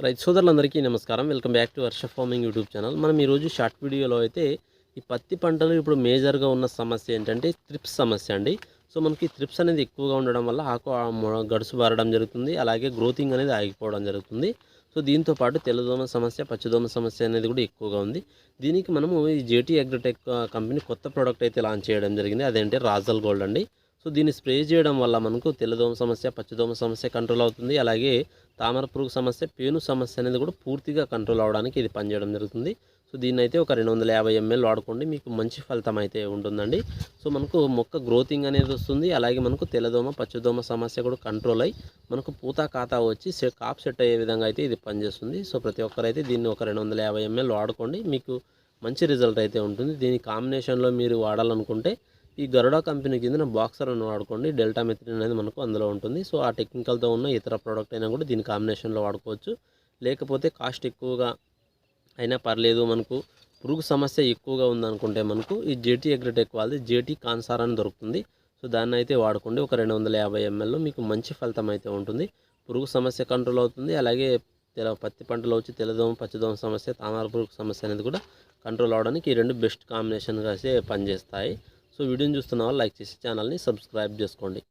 రైతు సోదరులందరికీ నమస్కారం. Welcome back to Varsha farming YouTube channel. మనం ఈరోజు షార్ట్ వీడియోలో అయితే ఈ పత్తి పంటలు ఇప్పుడు మేజర్గా ఉన్న సమస్య ఏంటంటే త్రిప్స్ సమస్య అండి. సో మనకి త్రిప్స్ అనేది ఎక్కువగా ఉండడం వల్ల ఆకు ఆ మొ- గడుసు బారడం జరుగుతుంది. అలాగే గ్రోతింగ్ అనేది ఆగిపోవడం జరుగుతుంది. సో దీంతో పాటు తెల్లదోమ సమస్య పచ్చదోమ సమస్య అనేది కూడా ఎక్కువగా ఉంది. దీనికి మనము ఈ జేటీ అగ్రిటెక్ కంపెనీ కొత్త ప్రోడక్ట్ అయితే లాంచ్ చేయడం జరిగింది. అదేంటి? రాజల్ గోల్డ్ అండి. సో దీన్ని స్ప్రే చేయడం వల్ల మనకు తెల్లదోమ సమస్య పచ్చదోమ సమస్య కంట్రోల్ అవుతుంది. అలాగే తామర పురుగు సమస్య పేను సమస్య అనేది కూడా పూర్తిగా కంట్రోల్ అవడానికి ఇది పనిచేయడం జరుగుతుంది. సో దీన్ని అయితే ఒక రెండు వందల యాభై ఎంఎల్ వాడుకోండి. మీకు మంచి ఫలితం అయితే ఉంటుందండి. సో మనకు మొక్క గ్రోతింగ్ అనేది వస్తుంది. అలాగే మనకు తెల్లదోమ పచ్చదోమ సమస్య కూడా కంట్రోల్ అయ్యి మనకు పూత ఖాతా వచ్చి కాప్ సెట్ అయ్యే విధంగా అయితే ఇది పనిచేస్తుంది. సో ప్రతి ఒక్కరైతే దీన్ని ఒక రెండు వందల యాభై ఎంఎల్ వాడుకోండి. మీకు మంచి రిజల్ట్ అయితే ఉంటుంది. దీని కాంబినేషన్లో మీరు వాడాలనుకుంటే ఈ గరుడా కంపెనీ కింద బాక్సర్ అని వాడుకోండి. డెల్టా మెథిన్ అనేది మనకు అందులో ఉంటుంది. సో ఆ టెక్నికల్తో ఉన్న ఇతర ప్రోడక్ట్ అయినా కూడా దీని కాంబినేషన్లో వాడుకోవచ్చు. లేకపోతే కాస్ట్ ఎక్కువగా అయినా పర్లేదు మనకు. పురుగు సమస్య ఎక్కువగా ఉందనుకుంటే మనకు ఈ జేటీ అగ్రిటెక్ వాళ్ళది జేటీ కాన్సార్ అని దొరుకుతుంది. సో దాన్ని అయితే వాడుకోండి. ఒక రెండు వందల యాభై ఎంఎల్లో మీకు మంచి ఫలితం అయితే ఉంటుంది. పురుగు సమస్య కంట్రోల్ అవుతుంది. అలాగే తెల పత్తి పంటలో వచ్చి తెల్లదోమ పచ్చదోమ సమస్య తామర పురుగు సమస్య అనేది కూడా కంట్రోల్ అవడానికి ఈ రెండు బెస్ట్ కాంబినేషన్గా అయితే పనిచేస్తాయి. సో వీడియోని చూస్తున్న వాళ్ళు లైక్ చేసి ఛానల్ని సబ్స్క్రైబ్ చేసుకోండి.